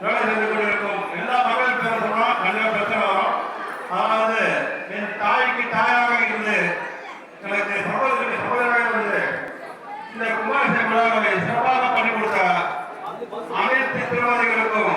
வேலை செஞ்சு கொண்டிருக்கும் எல்லா மகளிர் பேசுகிறோம் நல்ல பிரச்சனை வரும் அதாவது என் தாய்க்கு தாயாக இருந்து எனக்கு சகோதரிக்கு சகோதராக இருந்து இந்த குமாரசேமராக சிறப்பாக பண்ணி கொடுத்த அனைத்து திருவாதிகளுக்கும்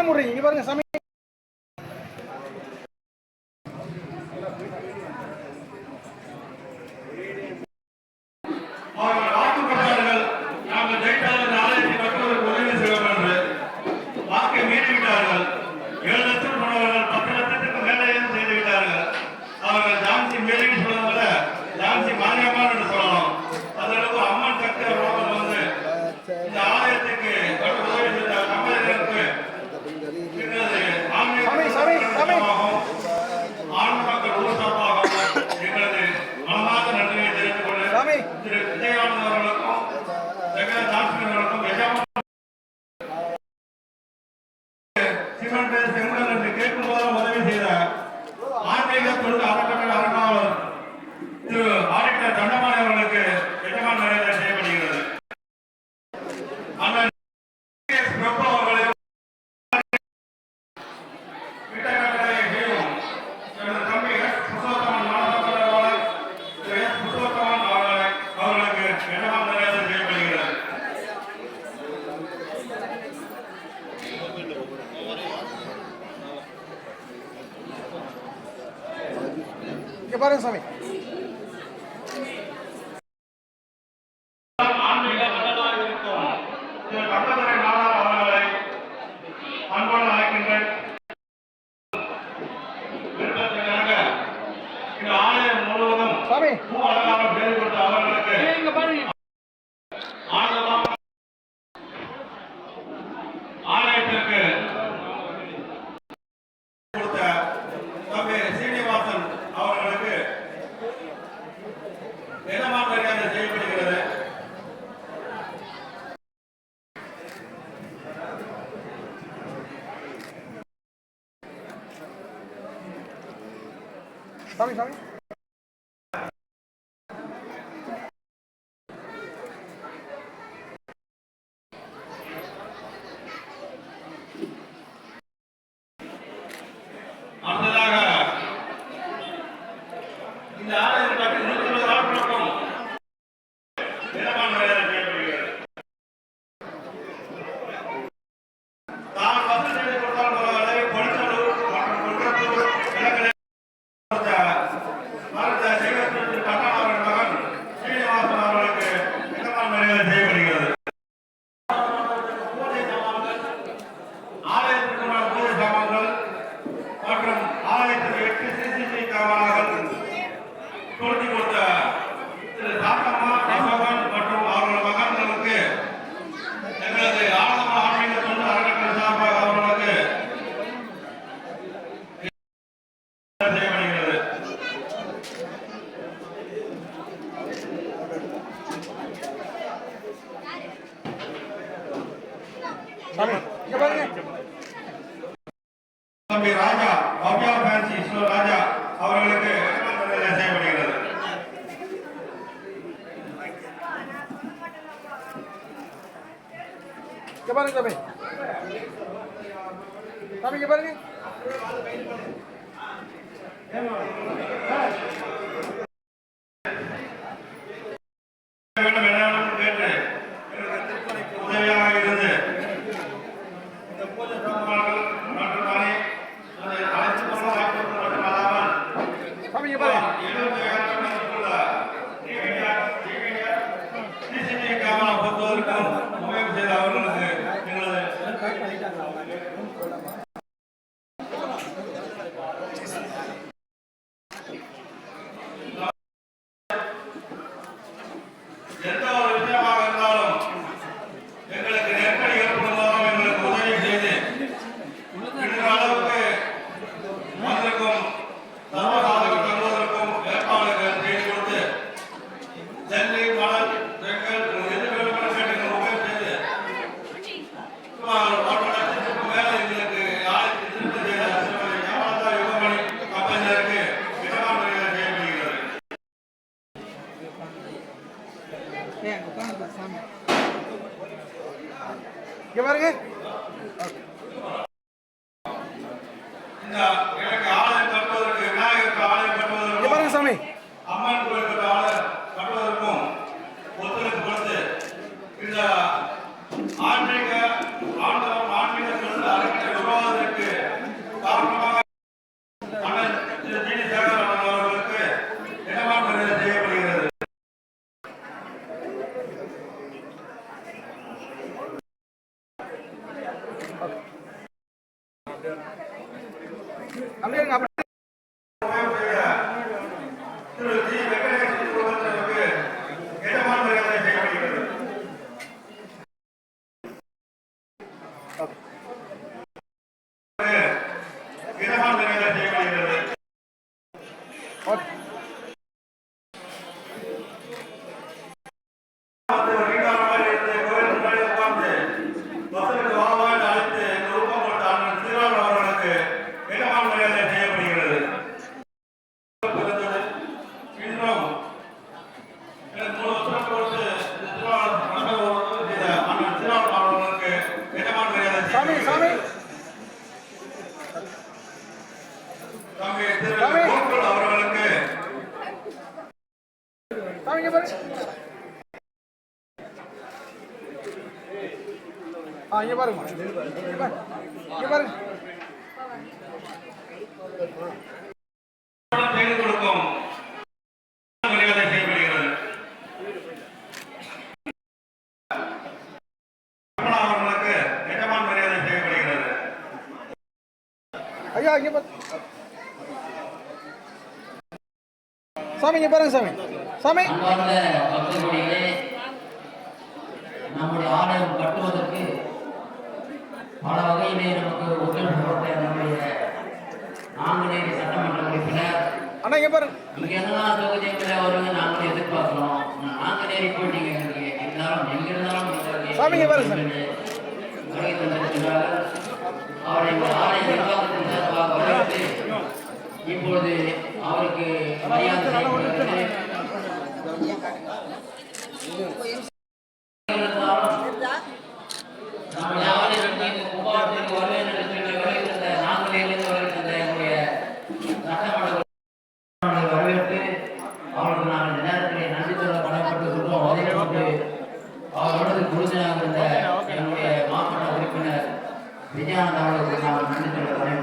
என்ன முறை இங்கே பாருங்க சாமி parabéns a mim স্বামী স্বামী பாருங்க தம்பி. தம்பிங்க பாருங்க. இங்க பாருங்க. அப்படியே அவர்களுக்கு? ஆ இங்கே பாருங்க. இங்கே பாருங்க சாமி இங்கே பாருங்க சாமி. சாமி. நம்முடைய ஆலயம் கட்டுவதற்கு பல வகையிலே நமக்கு ஒத்துழைக்கப்பட்ட நம்முடைய நாங்களே சட்டமன்ற உறுப்பினர். அண்ணா இங்கே பாருங்க. நமக்கு எல்லா தொகுதிகளில் வருவது நாங்கள் எதிர்பார்க்கிறோம். நாங்களே போய் நீங்கள் இருந்தாலும் எங்கே இருந்தாலும் சாமி இங்கே பாருங்க சாமி. வருகை தந்திருக்கிறார்கள். அவருடைய ஆலய நிர்வாகத்தின் சார்பாக இப்பொழுது அவருக்கு அவரோடு குருஜனாக இருந்த என்னுடைய மாமன்ன உறுப்பினர் விஜயானந்த் அவர்களுக்கு நான் நன்றி சொல்ல